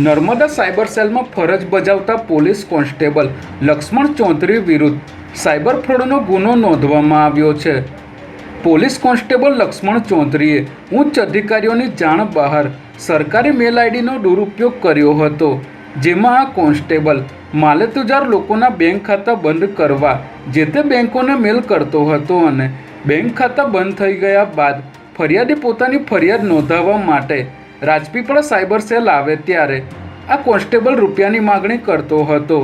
Narmada cyber સેલમાં ફરજ બજાવતા પોલીસ કોન્સ્ટેબલ લક્ષ્મણ ચૌધરી વિરુદ્ધ સાયબર ફ્રોડનો ગુનો નોંધવામાં આવ્યો છે. પોલીસ કોન્સ્ટેબલ લક્ષ્મણ ચૌધરીએ ઉચ્ચ અધિકારીઓની જાણ બહાર સરકારી મેલ આઈડીનો દુરુપયોગ કર્યો હતો, જેમાં આ કોન્સ્ટેબલ માલેતુજાર લોકોના બેંક ખાતા બંધ કરવા જે તે બેંકોને મેલ કરતો હતો અને બેંક ખાતા બંધ થઈ ગયા બાદ ફરિયાદી પોતાની ફરિયાદ નોંધાવવા માટે રાજપીપળા સાયબર સેલ આવે ત્યારે આ કોન્સ્ટેબલ રૂપિયાની માગણી કરતો હતો,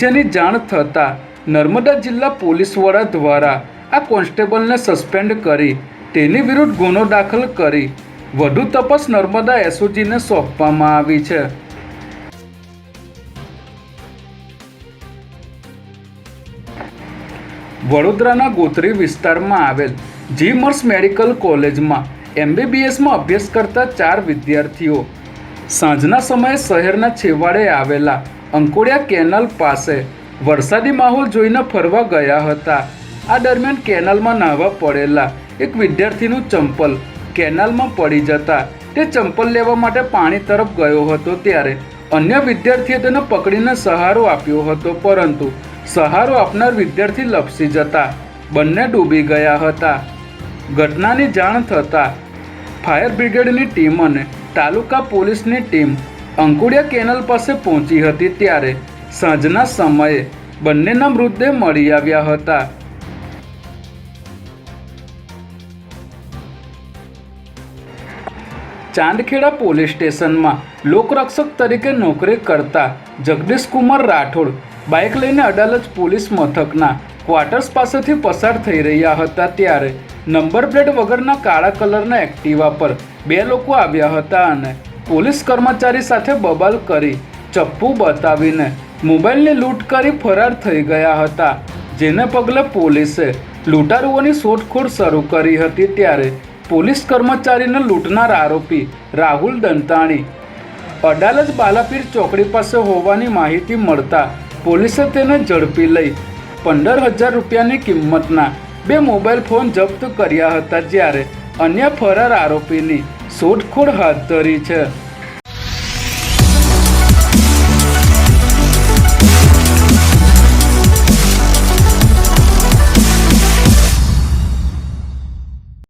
જેની જાણ થતાં નર્મદા જિલ્લા પોલીસ વડા દ્વારા આ કોન્સ્ટેબલને સસ્પેન્ડ કરી તેની વિરુદ્ધ ગુનો દાખલ કરી વધુ તપાસ નર્મદા એસઓજીને સોંપવામાં આવી છે. વડોદરાના ગોત્રી વિસ્તારમાં આવેલ જીમર્સ મેડિકલ કોલેજમાં એમબીબીએસમાં અભ્યાસ કરતા ચાર વિદ્યાર્થીઓ. સાંજના સમયે શહેરના છેવાડે આવેલા અંકોડિયા કેનલ પાસે વરસાદી માહોલ જોઈને ફરવા ગયા હતા. આ દરમિયાન કેનલમાં નાહવા પડેલા એક વિદ્યાર્થીનું ચંપલ કેનાલમાં પડી જતા તે ચંપલ લેવા માટે પાણી તરફ ગયો હતો ત્યારે અન્ય વિદ્યાર્થીએ તેને પકડીને સહારો આપ્યો હતો, પરંતુ સહારો આપનાર વિદ્યાર્થી લપસી જતા બંને ડૂબી ગયા હતા. ઘટનાની જાણ થતાં ફાયર બ્રિગેડની ટીમ અને તાલુકા પોલીસની ટીમ અંકુડિયા કેનલ પાસે પહોંચી હતી ત્યારે સાંજના સમયે બંનેના મૃતદેહ મળી આવ્યા હતા. ચાંદખેડા પોલીસ સ્ટેશનમાં લોકરક્ષક તરીકે નોકરી કરતા જગદીશકુમાર રાઠોડ બાઇક લઈને અડાલજ પોલીસ મથકના ક્વાર્ટર્સ પાસેથી પસાર થઈ રહ્યા હતા ત્યારે નંબર પ્લેટ વગરના કાળા કલરના એક્ટિવા પર બે લોકો આવ્યા હતા અને પોલીસ કર્મચારી સાથે બબાલ કરી ચપ્પુ બતાવીને મોબાઈલની લૂંટ કરી ફરાર થઈ ગયા હતા. જેને પગલે પોલીસે લૂંટારુઓની શોધખોળ શરૂ કરી હતી ત્યારે પોલીસ કર્મચારીને લૂંટનાર આરોપી રાહુલ દંતાણી. અડાલજ બાલાપીર ચોકડી પાસે હોવાની માહિતી મળતા પોલીસે તેને ઝડપી લઈ પંદર હજાર રૂપિયાની કિંમતના બે મોબાઈલ ફોન જપ્ત કર્યા હતા જ્યારે અન્ય ફરાર આરોપીની શોધખોળ હાથ ધરી છે.